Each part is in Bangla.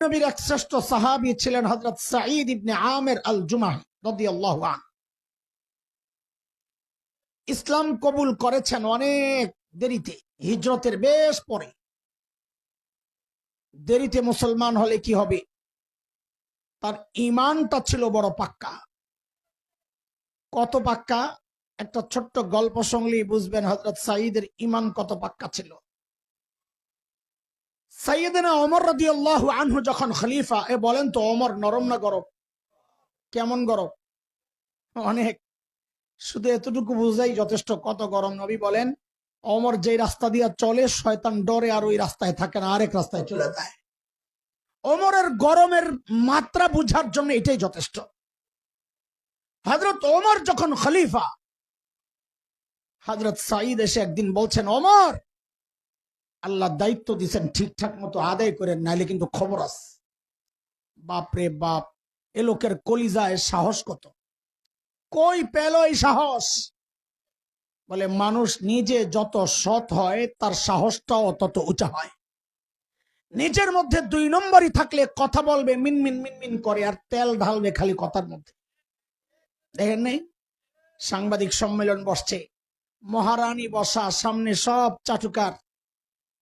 নবীর এক শ্রেষ্ঠ সাহাবী ছিলেন হজরত সাঈদ ইবনে আমের আল জুমাহি রাদিয়াল্লাহু ইসলাম কবুল করেছেন অনেক দেরিতে, হিজরতের বেশ পরে। দেরিতে মুসলমান হলে কি হবে? তার ইমানটা ছিল বড় পাক্কা। কত পাক্কা? একটা ছোট্ট গল্প শুনলেই বুঝবেন হজরত সাঈদের ইমান কত পাক্কা ছিল। সাইয়েদিনা অমর রাদি আল্লাহ আনহু যখন খলিফা, এ বলেন তো অমর নরম না গরম? কেমন গরম? অনেক। শুধু এতটুকু বুঝাই যথেষ্ট। কত গরম? নবী বলেন অমর যে রাস্তা দিয়ে চলে, শয়তান ডরে আর ওই রাস্তায় থাকে না, আরেক রাস্তায় চলে যায়। অমরের গরমের মাত্রা বুঝার জন্য এটাই যথেষ্ট। হজরত ওমর যখন খলিফা হজরত সাঈদ এসে একদিন বলছেন অমর আল্লাহ দায়িত্ব দিচ্ছেন ঠিকঠাক মতো আদায় করেন, নাইলে কিন্তু খবর আছে। বাপরে বাপ, এ লোকের কলিজায় সাহস কত? কই পেল এই সাহস? বলে, মানুষ নিজে যত সৎ হয়, তার সাহসটাও তত উঁচা হয়। নিজের মধ্যে দুই নম্বরই থাকলে কথা বলবে মিনমিন মিনমিন করে, আর তেল ঢালবে খালি কথার মধ্যে। দেখেন নেই? সাংবাদিক সম্মেলন বসছে। মহারানী বসা সামনে সব চাটুকার।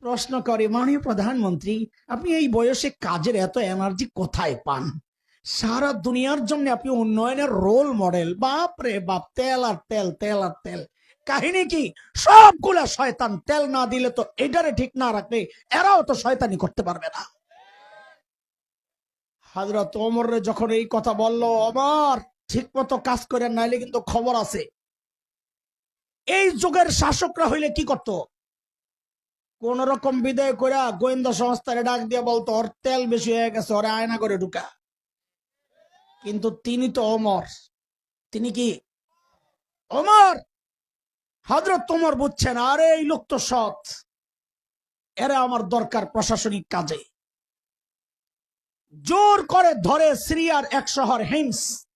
প্রশ্ন করে, মাননীয় প্রধানমন্ত্রী, আপনি এই বয়সে কাজের এত এনার্জি কোথায় পান? সারা দুনিয়ার জন্য আপনি উন্নয়নের রোল মডেল বাপ রে বাপ, তেল আর তেল তেল আর তেল। কাহিনী কি? সবগুলা শয়তান, তেল না দিলে তো এটারে ঠিক না রাখলে এরাও তো শয়তানি করতে পারবে না। হাজরত ওমর যখন এই কথা বলল অমর ঠিক মতো কাজ করে নাইলে কিন্তু খবর আছে। এই যুগের শাসকরা হইলে কি করতো? কোন রকম বিদায় করে গোয়েন্দা সংস্থারে ডাক দিয়ে বলতো, ওর তেল বেশি হয়ে গেছে, ওরে আয়না করে ঢুকা। কিন্তু তিনি তো অমর। তিনি কি? অমর! হজরত তোমর বুঝছেন, আরে, এই লোক তো সৎ। এরা আমার দরকার প্রশাসনিক কাজে। জোর করে ধরে সিরিয়ার এক শহর হিমস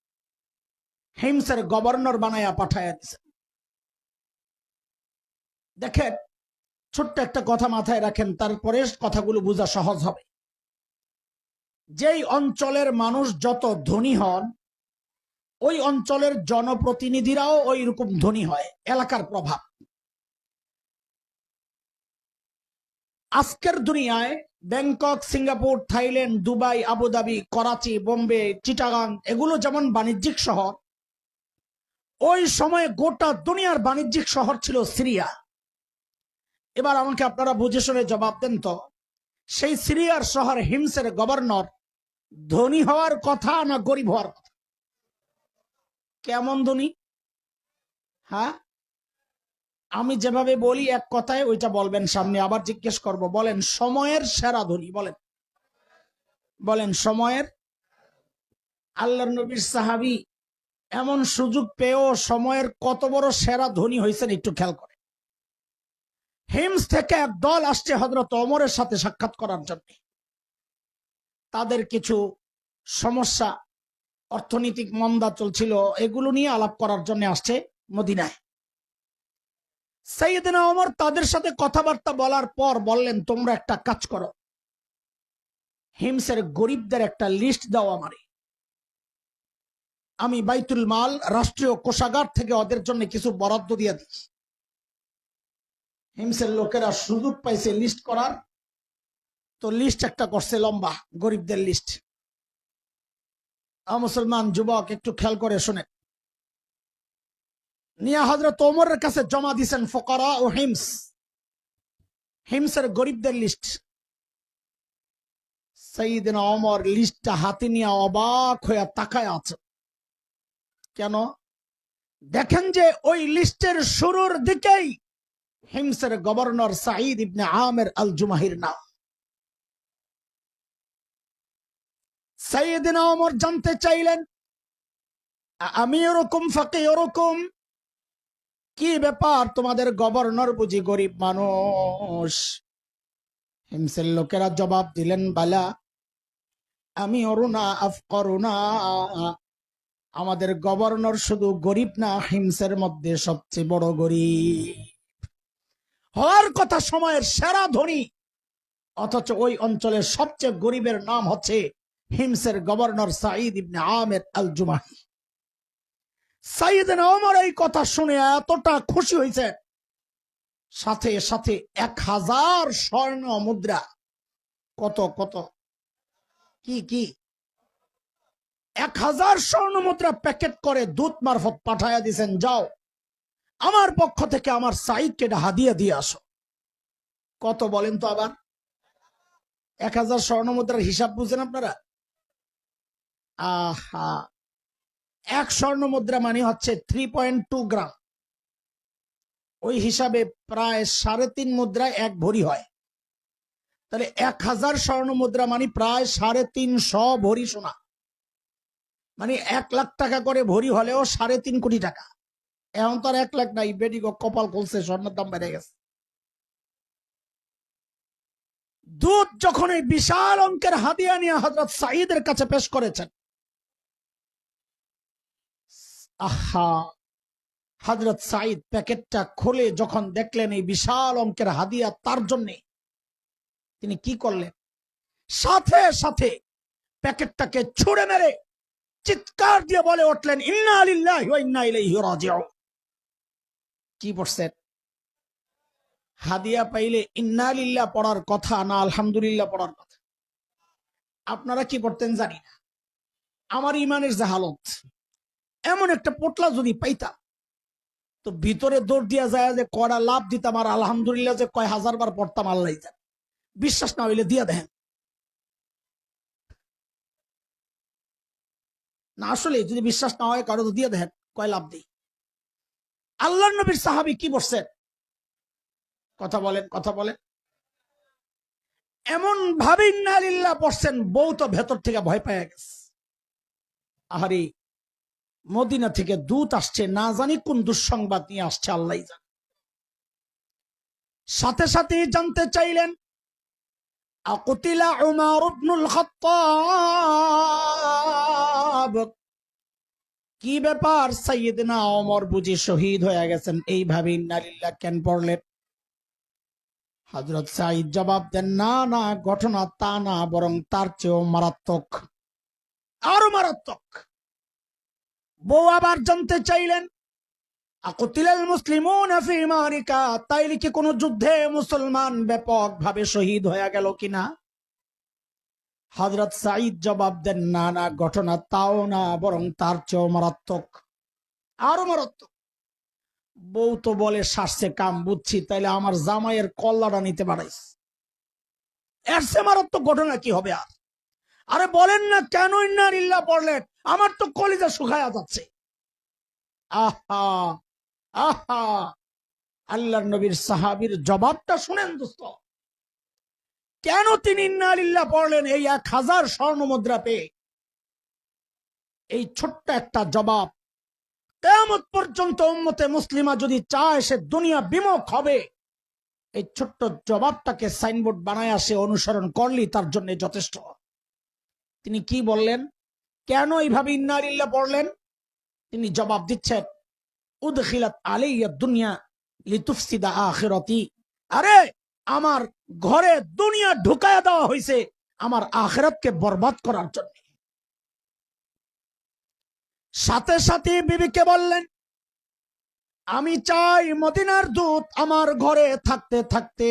হিমসের গভর্নর বানায়া পাঠাইয়া দিছে। দেখেন ছোট্ট একটা কথা মাথায় রাখেন তারপরে কথাগুলো বোঝা সহজ হবে। যেই অঞ্চলের মানুষ যত ধনী হন, ওই অঞ্চলের জনপ্রতিনিধিরাও ওই রকম ধনী হয়, এলাকার প্রভাব। আজকের দুনিয়ায় Bangkok, Singapore, Thailand, Dubai, Abu Dhabi, Karachi, Bombay, Chittagong, এগুলো যেমন বাণিজ্যিক শহর, ওই সময়ে গোটা দুনিয়ার বাণিজ্যিক শহর ছিল সিরিয়া। এবার আমাকে আপনারা বুঝে শুনে জবাব দেন তো। সেই সিরিয়ার শহর হিমসের গভর্নর ধনী হওয়ার কথা না গরিব হওয়ার কথা? কেমন ধনী? হ্যাঁ? আমি যেভাবে বলি এক কথায় ওইটা বলবেন সামনে, আবার জিজ্ঞেস করব। বলেন, সময়ের সেরা ধনী, বলেন। বলেন, সময়ের? আল্লাহ নবীর সাহাবি এমন সুযোগ পেয়েও সময়ের কত বড় সেরা ধনী হয়েছেন একটু খেয়াল করে হিমস থেকে এক দল আসছে হজরত অমরের সাথে সাক্ষাৎ করার জন্য। তাদের কিছু সমস্যা, অর্থনৈতিক মন্দা চলছিল, এগুলো নিয়ে আলাপ করার জন্য আসছে মদিনায়। সাইয়েদিনা অমর তাদের সাথে কথাবার্তা বলার পর বললেন, তোমরা একটা কাজ করো। হিমসের গরিবদের একটা লিস্ট দাও আমারে। আমি বাইতুল মাল, রাষ্ট্রীয় কোষাগার থেকে ওদের জন্য কিছু বরাদ্দ দিয়ে দিচ্ছি। হিমসের লোকেরা সুযোগ পাইছে লিস্ট করার। তো লিস্ট একটা করছে লম্বা, গরিবদের লিস্ট মুসলমান যুবক, একটু খেয়াল করে শুনে নিয়া হজরত ওমরের কাছে জমা দিছেন ফকরা ও হিমস। হিমসের গরিবদের লিস্ট সেইদিন অমর লিস্টটা হাতে নিয়ে অবাক হয়ে তাকায় আছে। কেন? দেখেন যে ওই লিস্টের শুরুর দিকেই হিমসের গভর্নর সাঈদ ইবনে আমের আল জুমাহির নাম। সাইয়েদিনা ওমর জানতে চাইলেন আমি ওরকম ফাঁকে ওরকম কি ব্যাপার তোমাদের গভর্নর বুঝি গরিব মানুষ? হিমসের লোকেরা জবাব দিলেন, বালা আমি অরুণা আফ করুণা আমাদের গভর্নর শুধু গরিব না, হিমসের মধ্যে সবচেয়ে বড় গরিব। হওয়ার কথা সময়ের সেরা ধনী। অথচ ওই অঞ্চলের সবচেয়ে গরিবের নাম হচ্ছে হিমসের গভর্নর সাঈদ ইবনে আমের আল জুমাহি সাইদ ওমর এই কথা শুনে এতটা খুশি হয়েছে সাথে সাথে এক হাজার স্বর্ণ মুদ্রা। কত কত? কি কি? এক হাজার স্বর্ণ মুদ্রা প্যাকেট করে দূত মারফত পাঠাইয়া দিছেন যাও। আমার পক্ষ থেকে আমার সাইদকে এটা হাদিয়া দিয়ে আসো। কত বলেন তো আবার? এক হাজার স্বর্ণ মুদ্রার হিসাব বুঝেন আপনারা? আহা, এক স্বর্ণ মুদ্রা মানে হচ্ছে থ্রি পয়েন্ট টু গ্রাম। ওই হিসাবে প্রায় সাড়ে তিন মুদ্রায় এক ভরি হয়। তাহলে এক হাজার স্বর্ণ মুদ্রা মানে প্রায় সাড়ে তিনশো ভরি সোনা। মানে এক লাখ টাকা করে ভরি হলেও সাড়ে তিন কোটি টাকা। এখন তো আর এক লাখ নাই, বেডি গো কপাল খুলছে, স্বর্ণের দাম বেড়ে গেছে। দুধ যখন এই বিশাল অঙ্কের হাদিয়া নিয়ে হজরত সাঈদের কাছে পেশ করেছেন, আহা হজরত সাঈদ প্যাকেটটা খুলে যখন দেখলেন এই বিশাল অঙ্কের হাদিয়া, তার জন্য তিনি কি করলেন? সাথে সাথে প্যাকেটটাকে ছুড়ে মেরে চিৎকার দিয়ে বলে উঠলেন, ইন্না আলিল্লাহি ইন্না ইলাইহি রাজিউন। কি পড়ছেন? হাদিয়া পাইলে ইন্না লিল্লাহ পড়ার কথা না আলহামদুলিল্লাহ পড়ার কথা। আপনারা কি পড়তেন জানি না। আমার ইমানের যে হালত এমন একটা পোটলা যদি পাইতাম, তো ভিতরে দৌড় দিয়া যায় যে কড়া লাভ দিতাম আর আলহামদুলিল্লাহ যে কয় হাজার বার পড়তাম আল্লাহ বিশ্বাস না হইলে দিয়া দেখেন। না আসলে যদি বিশ্বাস না হয়, কারও তো দিয়ে দেখেন কয় লাভ দিই। আল্লাহ নবীর সাহাবি কি বলছেন কথা বলেন কথা বলেন। এমন ভাবে ইন্নালিল্লাহ পড়ছেন, বউ তো ভেতর থেকে ভয় পেয়ে গেছে। আহারে, মদিনা থেকে দূত আসছে, না জানি কোন দুঃসংবাদ নিয়ে আসছে আল্লাহ জান। সাথে সাথে জানতে চাইলেন আকুতিলা উমার ইবনুল খাত্তাব। কি ব্যাপার? সাইয়েদনা ওমর বুঝি শহীদ হয়ে গেছেন। এইভাবে ইন্নালিল্লাহ কেন পড়লেন? হজরত সাইদ জবাব দেন, না না, ঘটনা তা না, বরং তার চেয়েও মারাত্মক। আরও মারাত্মক। বউ আবার জানতে চাইলেন, আকুতিলাল মুসলিমুন তাইলে কি কোন যুদ্ধে মুসলমান ব্যাপক ভাবে শহীদ হয়ে গেল কিনা? হজরত সাইদ জবাব দেন, না না, ঘটনা তাও না, বরং তার চেয়েও মারাত্মক। আরও মারাত্মক? বউ তো বলে শ্বাসে কাম, বুঝছি, তাইলে আমার জামাইয়ের কল্লাটা নিতে পারাইস। এর সে মারাত্মক ঘটনা কি হবে আর? আরে বলেন না কেন ইন্নারিল্লা পড়লেন? আমার তো কলিজা শুকায়া যাচ্ছে। আহা আহা আল্লাহ নবীর সাহাবীর জবাবটা শুনেন দোস্ত। কেন তিনি ইন্নালিল্লাহ পড়লেন এই এক হাজার স্বর্ণ মুদ্রা পেয়ে? এই ছোট্ট একটা জবাব কেমত পর্যন্ত উম্মতে মুসলিমা যদি চায় সে দুনিয়া বিমুখ হবে। এই ছোট্ট জবাবটাকে সাইনবোর্ড বানায় আসে অনুসরণ করলি তার জন্য যথেষ্ট। তিনি কি বললেন? কেন এইভাবে ইন্নারিল্লাহ পড়লেন? তিনি জবাব দিচ্ছেন, উদখিলাত আলাইয়া দুনিয়া লিতুফসিদা আখিরাতি। আরে আমার ঘরে দুনিয়া ঢুকায়া দেওয়া হয়েছে আমার আখিরাতকে বরবাদ করার জন্য। সাথে সাথে বিবিকে বললেন, আমি চাই মদিনার দূত আমার ঘরে থাকতে থাকতে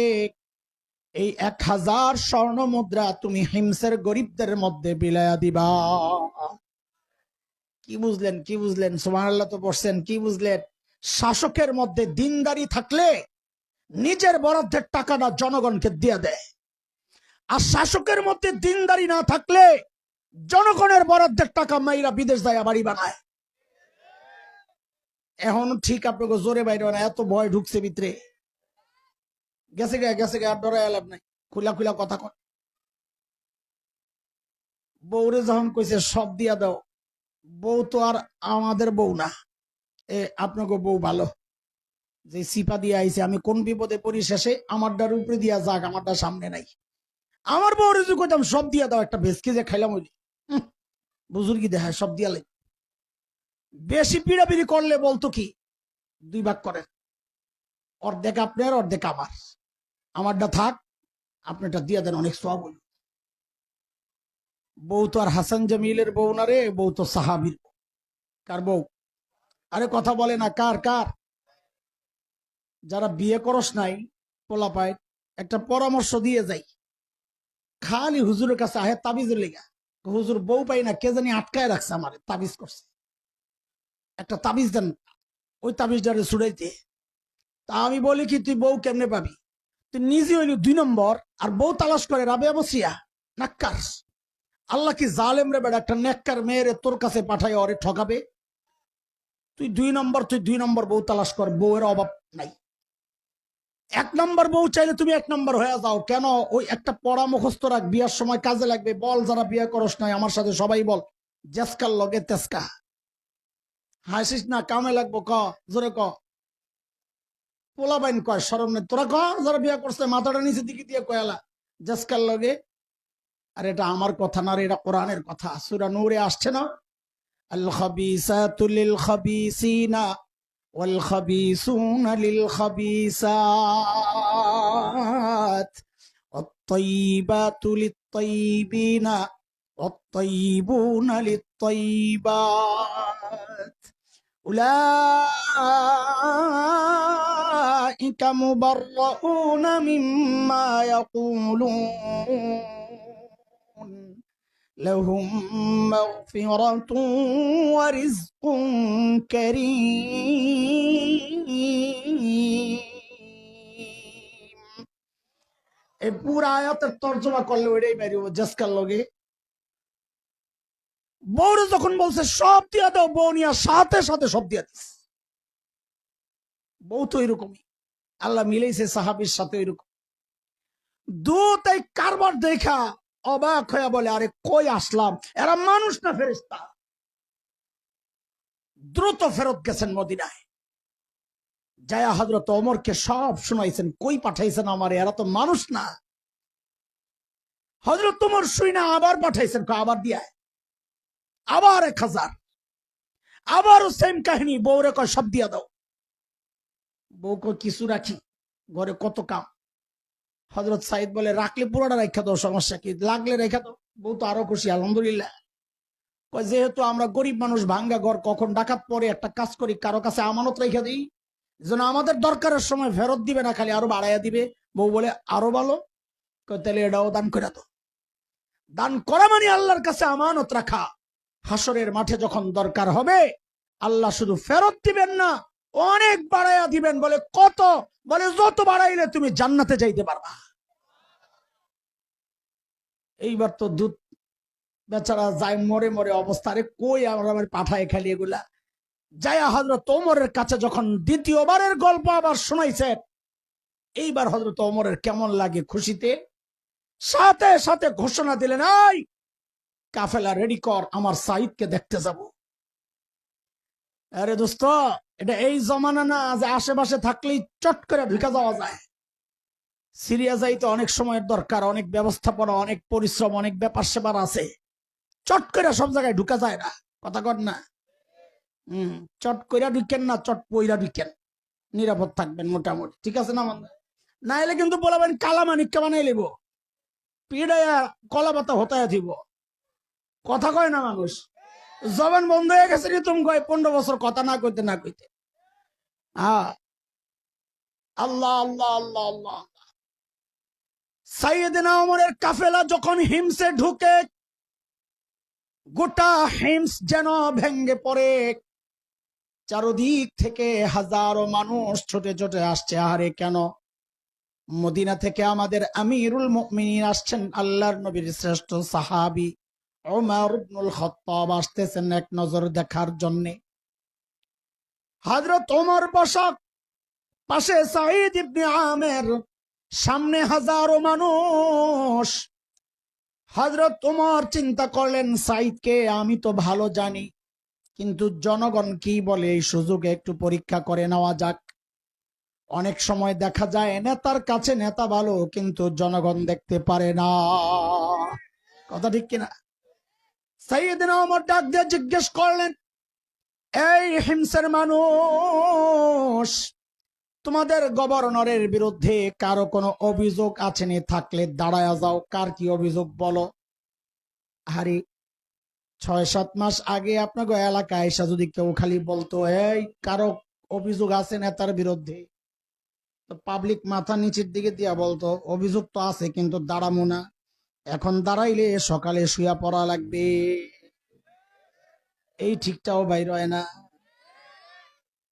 এই এক হাজার স্বর্ণ মুদ্রা তুমি হিমসের গরিবদের মধ্যে বিলায়া দিবা। কি বুঝলেন কি বুঝলেন? সুবহানাল্লাহ তো পড়ছেন, কি বুঝলেন? শাসকের মধ্যে দিনদারি থাকলে নিজের বরাদ্দের টাকাটা জনগণকে দিয়ে দেয়। আর শাসকের মধ্যে দিনদারি না থাকলে জনগণের বরাদ্দের টাকা মাইরা বিদেশ যায় বাড়ি বানায়। এখন ঠিক আপনাকে জোরে বাইরে না এত ভয় ঢুকছে ভিতরে। গেছে গে গেছে গে, আর ডরাই লাভ নাই। খুলা খুলা কথা কর বউরে যখন কইছে, সব দিয়া দাও, বউ তো আর আমাদের বউ না। এ, আপনাকে বউ ভালো। যে সিপা দিয়ে আইছে, আমি কোন বিপদে পড়ি শেষে আমারটার উপরে দিয়া যাক, আমার আমারটা সামনে নাই। আমার বউ যে কইতাম, সব দিয়া দাও, একটা ভেসকে যে খাইলাম ওই বুজুর্গি দেখায়, সব দিয়া লাই। বেশি পিড়াপিড়ি করলে বলতো কি, দুই ভাগ করেন। অর্ধেক আপনার, অর্ধেক আমার। আমারটা থাক আপনি এটা দিয়ে দেন, অনেক সব বউ তো আর হাসান জামিলের বউ না রে, বউ তো সাহাবির। কার বউ? আরে কথা বলে না, কার কার? যারা বিয়ে করস নাই পোলা পায় একটা পরামর্শ দিয়ে যাই। খালি হুজুরের কাছে আহে তাবিজের লেগা। হুজুর বউ পাই না, কে জানি আটকায় রাখছে আমার, তাবিজ করছে। একটা তাবিজ দেন, ওই তাবিজটারে ছুড়াইতে। তা আমি বলি কি, তুই বউ কেমনে পাবি? তুই নিজে হইলি দুই নম্বর, আর বউ তালাশ করে, রাবে বসিয়া নাক্কার। আল্লাহ কি জালেম রে বেড়া একটা নেককার মেয়েরে তোর কাছে পাঠায়, ওরে ঠকাবে? তুই দুই নম্বর, তুই দুই নম্বর বউ তালাশ কর, বউয়ের অভাব নাই। এক নম্বর বউ চাইলে তুমি এক নম্বর হয়ে যাও। কেন? ওই একটা পড়া মুখস্থ রাখ, বিয়ার সময় কাজে লাগবে। বল, যারা বিয়ে করস নাই, আমার সাথে সবাই বল। জেসকার লগে তেসকা। হাসিস না, কামে লাগবো, ক, জোরে ক। পোলা বাইন কয় সরম নেই। তোরা ক, যারা বিয়ে করছে মাথাটা নিচে দিকে দিয়ে কয়ালা জেসকার লগে। আর এটা আমার কথা না এটা কোরআনের কথা। সুরা নূরে আসছে না? আল খাবিসাতু লিল খাবিসিনা والخبيثون للخبيثات والطيبات للطيبين والطيبون للطيبات أولئك مبرؤون مما يقولون لهم مغفرة ورزق كريم এই পুরা আয়াতের তর্জমা করলে ওইটাই বেরিয়ে জেসকার লগে বউরে যখন বলছে সব দিয়া দাও বউ নিয়ে সাথে সাথে সব দিয়া দিস বউ তো এরকমই আল্লাহ মিলেছে সাহাবির সাথে এরকম দূত এই কারবার দেখা অবাক হয়ে বলে, আরে কই আসলাম? এরা মানুষ না ফেরেস্তা দ্রুত ফেরত গেছেন মদিনায়। জায়া হজরত অমরকে সব শুনাইছেন, কই পাঠাইছেন আমার? এরা তো মানুষ না। হজরত তোমার শুই না, আবার পাঠাইছেন আবার দিয়া আবার এক হাজার। আবারও সেম কাহিনী, বউরে কয়, সব দিয়া দাও। বউ কিছু রাখি, ঘরে কত কাম। হজরত সাইদ বলে, রাখলে পুরোটা রেখা দাও, সমস্যা কি? লাগলে রেখা দাও। বউ তো আরও খুশি, আলহামদুলিল্লাহ। যেহেতু আমরা গরিব মানুষ, ভাঙ্গা ঘর কখন ডাকাত পরে একটা কাজ করি, কারও কাছে আমানত রেখে দিই, যেন আমাদের দরকারের সময় ফেরত দিবে না, খালি আরও বাড়াইয়া দিবে। বউ বলে, আরও ভালো? তাহলে এটাও দান করে দাও। দান করা মানে আল্লাহর কাছে আমানত রাখা। হাসরের মাঠে যখন দরকার হবে, আল্লাহ শুধু ফেরত দিবেন না, অনেক বাড়াইয়া দিবেন। বলে, কত বলে, যত বাড়াইলে তুমি জান্নাতে যাইতে পারবা। এইবার তো দুধ বেচারা যায় মরে মরে অবস্থা। আরে কই আমরা পাঠায় খালি এগুলা? যায়া হজরত ওমরের কাছে যখন দ্বিতীয়বারের গল্প আবার শোনাইছে, এইবার হজরত ওমরের কেমন লাগে খুশিতে? সাথে সাথে ঘোষণা দিলেন এই কাফেলা রেডি কর, আমার সাইদকে দেখতে যাব। আরে দোস্ত, এটা এই জমানা না যে আশেপাশে থাকলেই চট করে ঢুকে যাওয়া যায়। সিরিয়া যাইতে অনেক সময়ের দরকার, অনেক ব্যবস্থাপনা, অনেক পরিশ্রম, অনেক ব্যাপার সেবার আছে। চট করে সব জায়গায় ঢুকা যায় না, কথা কর না। হম, চট কইরা ঢুকেন না, চট পইরা ঢুকেন। নিরাপদ থাকবেন মোটামুটি, ঠিক আছে না আমাদের না এলে কিন্তু বলাবেন কালা মানিককে বানাই লিব পিড়াইয়া কলা পাতা হতায় দিব কথা কয় না মানুষ? জবান বন্ধ হয়ে গেছে রে তুমি কয়, পনেরো বছর কথা না কইতে না কইতে। হ্যাঁ। আল্লাহ আল্লাহ আল্লাহ আল্লাহ কাফেলা যখন হিমসে ঢুকে, গোটা হিমস যেন ভেঙ্গে পড়ে। চারদিক থেকে হাজারো মানুষ ছোটে ছোটে আসছে আরে কেন? মদিনা থেকে আমাদের আমিরুল মুমিনিন আসছেন, আল্লাহর নবীর শ্রেষ্ঠ সাহাবি। ওমর ইবনুল খাত্তাব আসতেছেন এক নজর দেখার জন্য। হযরত ওমর পাশে সাঈদ ইবনে আমের সামনে হাজারো মানুষ। হযরত ওমর চিন্তা করলেন, সাঈদকে আমি তো ভালো জানি, কিন্তু জনগণ কি বলে এই সুযোগে একটু পরীক্ষা করে নেওয়া যাক। অনেক সময় দেখা যায়, নেতার কাছে নেতা ভালো, কিন্তু জনগণ দেখতে পারে না। কথা ঠিক কিনা? সাইয়েদিন আমার ডাক দিয়ে জিজ্ঞেস করলেন, এই হিংসের মানুষ, তোমাদের গভর্নরের বিরুদ্ধে কারও কোনো অভিযোগ আছে নি? থাকলে দাঁড়ায় যাও, কার কি অভিযোগ বলো? হারি ছয় সাত মাস আগে আপনাকে এলাকায় এসে যদি কেউ খালি বলতো, এই, কারও অভিযোগ আছে নেতার বিরুদ্ধে? পাবলিক মাথা নিচের দিকে দিয়া বলতো, অভিযোগ তো আছে, কিন্তু দাঁড়ামো না। এখন দাঁড়াইলে সকালে শুয়া পড়া লাগবে। এই ঠিকটাও বাইর হয় না।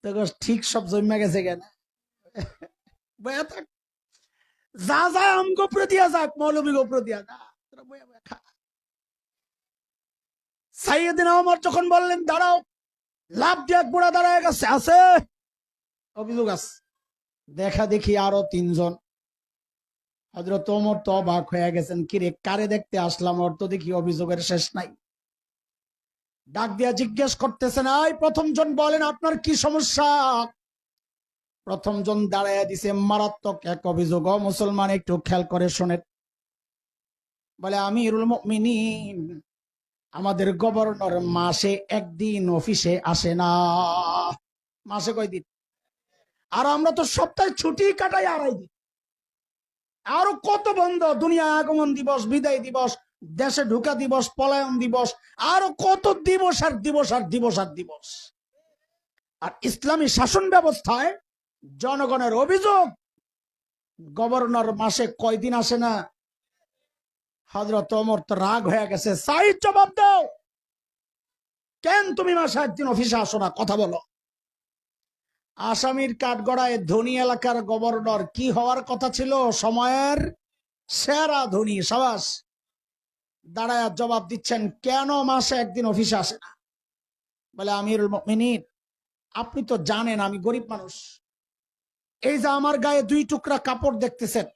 তো ঠিক সব জমে গেছে কেন? যা যা আম গোপরে দিয়া যাক, মৌলবী গোপরে দিয়া যা। সাইয়েদিন আমার যখন বললেন, দাঁড়াও লাভ দিয়ে এক বুড়া দাঁড়ায় গেছে, আছে? অভিযোগ আছে। দেখা দেখি আরও তিনজন। হজরত ওমর তো অবাক হয়ে গেছেন। কিরে, কারে দেখতে আসলাম? তো দেখি অভিযোগের শেষ নাই। ডাক দিয়া জিজ্ঞেস করতেছেন আই প্রথম জন বলেন আপনার কি সমস্যা? প্রথম জন দাঁড়াইয়া দিছে, মারাত্মক এক অভিযোগ। মুসলমান, একটু খেয়াল করে শোনেন। বলে, আমিরুল মুমিনিন, আমাদের গভর্নর মাসে একদিন অফিসে আসে না। মাসে কয়দিন? আর আমরা তো সপ্তাহে ছুটি কাটাই আড়াই দিন। আরও কত বন্ধ? দুনিয়া আগমন দিবস, বিদায় দিবস, দেশে ঢুকা দিবস, পলায়ন দিবস, আরও কত দিবস আর দিবস আর দিবস আর দিবস? আর ইসলামী শাসন ব্যবস্থায় জনগণের অভিযোগ, গভর্নর মাসে কয়দিন আসে না? হজরত ওমর তো রাগ হয়ে গেছে। সাইড জবাব দাও। কেন তুমি মাসে একদিন অফিসে আসো না? কথা বলো। আসামির কাঠগড়ায় ধনী এলাকার গভর্নর কি হওয়ার কথা ছিল? সময়ের সেরা ধনী, সাবাস। দাঁড়ায় জবাব দিচ্ছেন, কেন মাসে একদিন অফিসে আসে না? বলে, আমিরুল মিনিট আপনি তো জানেন আমি গরিব মানুষ। এই যে আমার গায়ে দুই টুকরা কাপড় দেখতেছেন,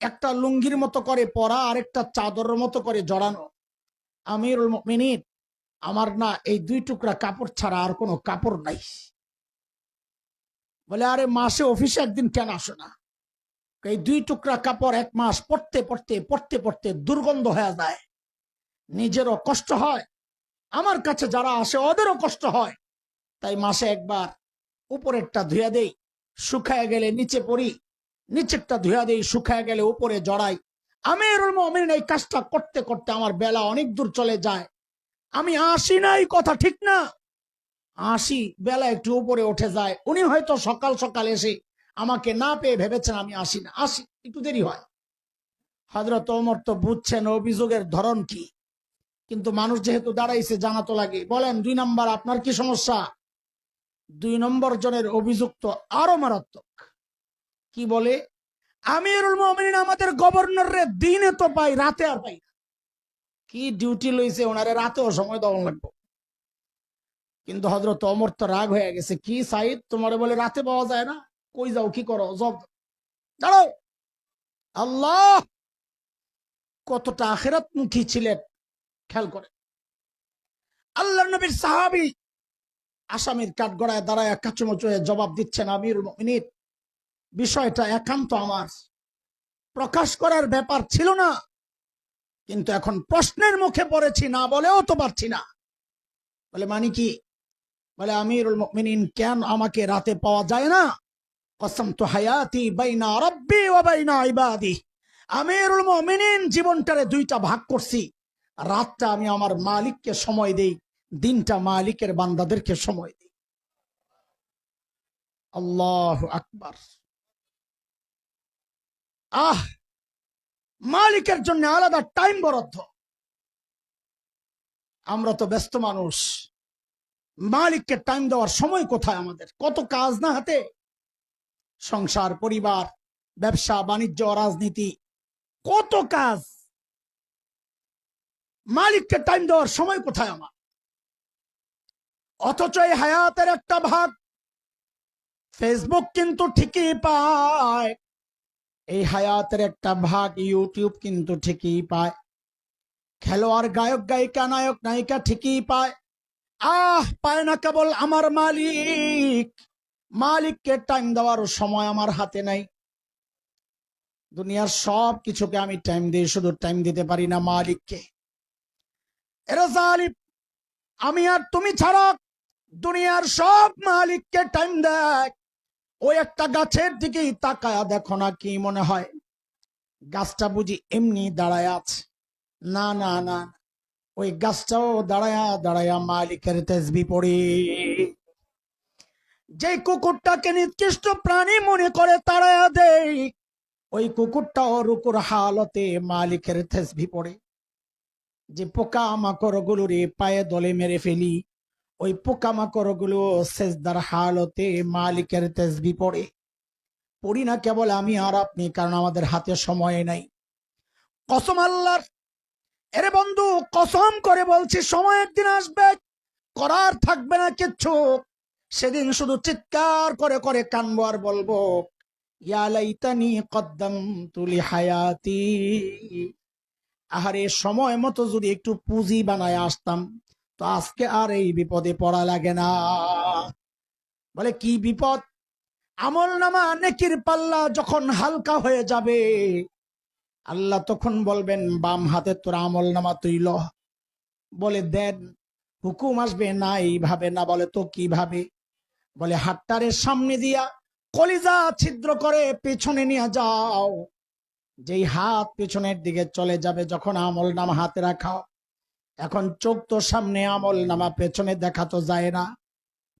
একটা লুঙ্গির মতো করে পরা, আরেকটা চাদরের মতো করে জড়ানো। আমিরুল মিনিট আমার না এই দুই টুকরা কাপড় ছাড়া আর কোনো কাপড় নাই। বলে, আরে, মাসে অফিসে একদিন কেন আসো না। এই দুই টুকরা কাপড় এক মাস পড়তে পড়তে পড়তে পড়তে দুর্গন্ধ হয়ে যায়। নিজেরও কষ্ট হয়। আমার কাছে যারা আসে, ওদেরও কষ্ট হয়। তাই মাসে একবার উপরেরটা ধুয়া দেই, শুকায় গেলে নিচে পড়ি। নিচেরটা ধুয়া দেই, শুকায় গেলে উপরে জড়াই। আমি মমিন এই কাজটা করতে করতে আমার বেলা অনেক দূর চলে যায়। আমি আসি না, এই কথা ঠিক না। আসি বেলা একটু উপরে উঠে যায়। উনি হয়তো সকাল সকাল এসে আমাকে না পেয়ে ভেবেছেন আমি আসি না। আসি, একটু দেরি হয়। হজরত ওমর তো বুঝছেন অভিযোগের ধরন কি। কিন্তু মানুষ যেহেতু দাঁড়াইছে জানাতো লাগে। বলেন, দুই নাম্বার, আপনার কি সমস্যা? দুই নম্বর জনের অভিযুক্ত আরও মারাত্মক। কি বলে? আমিরুল মমিন আমাদের গভর্নর রে দিনে তো পাই, রাতে আর পাই না। কি ডিউটি লইছে, ওনারে রাতেও সময় দেওয়া লাগবে। কিন্তু হজরত অমর তো রাগ হয়ে গেছে। কি সাইদ তোমারে বলে রাতে পাওয়া যায় না। কই যাও, কি করো? জব দাঁড়াও। আল্লাহ! কতটা আখেরাত মুখী ছিলেন। খেয়াল করে আল্লাহ নবীর সাহাবি আসামির কাঠগড়ায় দাঁড়ায় কাচুমচু হয়ে জবাব দিচ্ছেন আমির মিনিট বিষয়টা একান্ত আমার। প্রকাশ করার ব্যাপার ছিল না, কিন্তু এখন প্রশ্নের মুখে পড়েছি, না বলেও তো পারছি না। বলে মানে কি? বলে, আমিরুল মুমিনিন, কেন আমাকে রাতে পাওয়া যায় না? কসম তো হায়াতি বাইনা রব্বি ওয়া বাইনা ইবাদি। আমিরুল মুমিনিন, জীবনটারে দুইটা ভাগ করছি। রাতটা আমি আমার মালিককে সময় দেই, দিনটা মালিকের বান্দাদেরকে সময় দিই। আল্লাহ আকবার। আহ! মালিকের জন্য আলাদা টাইম বরাদ্দ। আমরা তো ব্যস্ত মানুষ। মালিককে টাইম দেওয়ার সময় কোথায় আমাদের? কত কাজ না হাতে? সংসার, পরিবার, ব্যবসা, বাণিজ্য, রাজনীতি, কত কাজ? মালিককে টাইম দেওয়ার সময় কোথায় আমার? অথচ এই হায়াতের একটা ভাগ ফেসবুক কিন্তু ঠিকই পায়। এই হায়াতের একটা ভাগ ইউটিউব কিন্তু ঠিকই পায়। খেলোয়াড়, গায়ক, গায়িকা, নায়ক, নায়িকা ঠিকই পায়। আহ, পায় না কেবল আমার মালিক। মালিককে টাইম দেওয়ার সময় আমার হাতে নাই। দুনিয়ার সব কিছুকে আমি টাইম দিই শুধু টাইম দিতে পারি না মালিককে। আমি আর তুমি ছাড়া দুনিয়ার সব মালিককে টাইম দেখ ওই একটা গাছের দিকেই তাকায়া দেখো না কি মনে হয়। গাছটা বুঝি এমনি দাঁড়ায় আছে। না না না। ওই গাছটাও দাঁড়ায়া দাঁড়ায়া মালিকের তেজবি পড়ে। যে কুকুরটাকে নির্দিষ্ট প্রাণী মনে করে তাড়ায়া দেয়, ওই কুকুরটাও রুকুর হালতে মালিকের তেজবি পড়ে। যে পোকা মাকড় পায়ে দলে মেরে ফেলি, ওই পোকা মাকড়গুলো সেজদার হালতে মালিকের তেজবি পড়ে। পড়ি না কেবল আমি আর আপনি, কারণ আমাদের হাতে সময় নাই। কসম আল্লাহর এরে বন্ধু, কসম করে বলছি সময় একদিন আসবে। করার থাকবে না কিচ্ছু। সেদিন শুধু চিৎকার করে করে কানবো আর বলব ইয়ালাইতানি কদ্দম তুলি হায়াতি আহারে, সময় মতো যদি একটু পুঁজি বানায় আসতাম, তো আজকে আর এই বিপদে পড়া লাগে না। বলে, কি বিপদ? আমল নামা নেকির পাল্লা যখন হালকা হয়ে যাবে আল্লাহ তখন বলবেন, বাম হাতে তোর আমল নামা তুই ল বলে, দেন, হুকুম আসবে না এইভাবে না বলে তো কীভাবে? বলে, হাট্টারের সামনে দিয়া কলিজা ছিদ্র করে পেছনে নিয়ে যাও। যেই হাত পেছনের দিকে চলে যাবে, যখন আমল নামা হাতে রাখাও এখন চোখ তো সামনে আমল নামা পেছনে দেখা তো যায় না।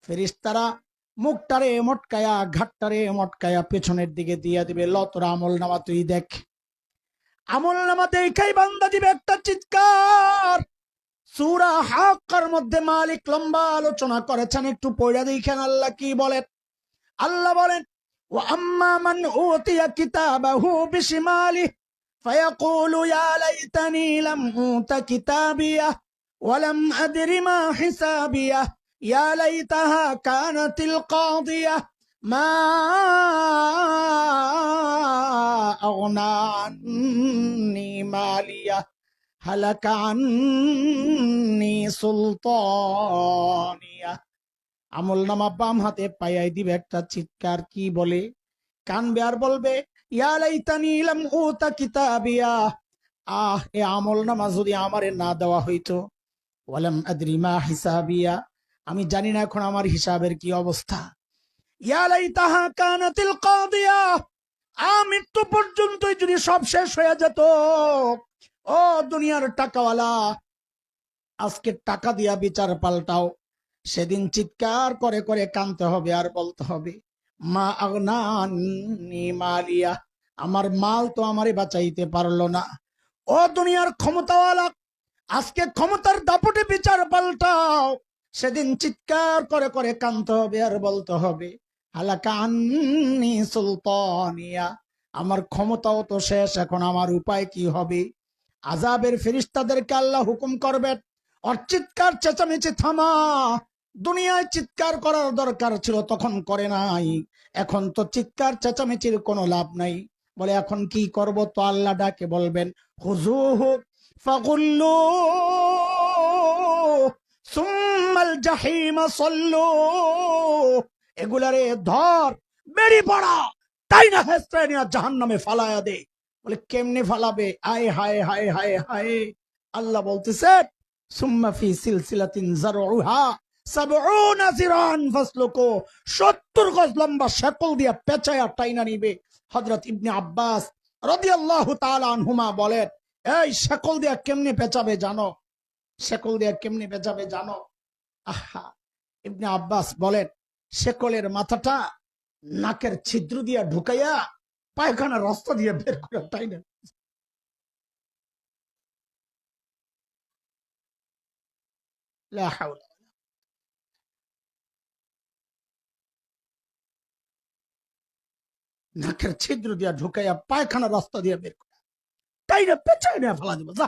ফেরিস্তারা মুখটারে মটকায়া, ঘাটটারে মটকায়া পেছনের দিকে দিয়ে দিবে, ল, তোর আমল নামা তুই দেখ। আমল নামাতে একাই বান্দা দিবে একটা চিৎকার। সুরা হাক্কার মধ্যে মালিক লম্বা আলোচনা করেছেন, একটু পড়া দেখেন আল্লাহ কি বলেন। আল্লাহ বলেন ও আম্মা মান উতিয়া কিতাবাহু বিশিমালি, ফায়াকুলু ইয়া লাইতানি লাম উতা কিতাবিয়া ওয়ালাম আদরি মা হিসাবিয়া, ইয়া লাইতাহা কানাতিল কাদিয়া। ما أغنى عني مالية هلك عني سلطانية আমল নামা বাম হাতে পাইয়াই দিবে একটা চিৎকার কি বলে কানবে আর বলবে ইয়ালাইতানি ইলাম উতা কিতাবিয়া আহ এ আমল নামা যদি আমারে না দেওয়া হইতো ওয়ালাম আদরি মা হিসাবিয়া আমি জানি না এখন আমার হিসাবের কি অবস্থা ইয়ালাইতাহা কানাতিল কাদিয়া। আ মৃত্যু পর্যন্তই যদি সব শেষ হয়ে যেত, ও দুনিয়ার টাকাওয়ালা, আজকে টাকা দিয়া বিচার পাল্টাও। সেদিন চিৎকার করে করে কানতে হবে আর বলতে হবে, মা মালিয়া, আমার মাল তো আমারে বাঁচাইতে পারল না। ও দুনিয়ার ক্ষমতাওয়ালা, আজকে ক্ষমতার দাপটে বিচার পাল্টাও। সেদিন চিৎকার করে করে কানতে হবে আর বলতে হবে সুলতানিয়া। আমার ক্ষমতাও তো শেষ, এখন আমার উপায় কি হবে? আজাবের ফেরিস্তাদেরকে আল্লাহ হুকুম করবেন ওর চিৎকার চেঁচামেচি থামা। দুনিয়ায় চিৎকার করার দরকার ছিল, তখন করে নাই। এখন তো চিৎকার চেঁচামেচির কোনো লাভ নাই। বলে, এখন কি করব? তো আল্লাহ ডাকে, বলবেন, হুজুহু, ফাগুল্লু, সুম্মাল জাহিমা সল্লু এগুলারে ধর বেরি পড়া। তাই না হেস্তায় জাহান নামে ফালায়া দে? বলে, কেমনে ফালাবে? আয়, হায় হায় হায় হায়। আল্লাহ বলতেছে, সুম্মা ফি সিলসিলাতিন জারউহা সাবউনা জিরান ফাসলুকু। 70 গজ লম্বা শেকল দিয়া টাইনা নিবে। ইবনে আব্বাস শেকল দিয়া কেমনে পেঁচাবে জানো? দিয়া কেমনে পেঁচাবে জানো? আহা, ইবনে আব্বাস বলেন শেকলের মাথাটা নাকের ছিদ্র দিয়া ঢুকাইয়া পায়খানা রাস্তা দিয়ে বের করে তাই না নাকের ছিদ্র দিয়া ঢুকাইয়া পায়খানা রাস্তা দিয়ে বের করে তাই না পেঁচাই না ফেলা দিব, যা।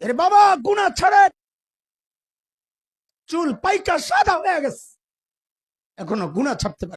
এর বাবা গুণা ছাড়ে চুল পাইকা সাদা হয়ে গেছে। এখনও গুণা ছাপতে পারে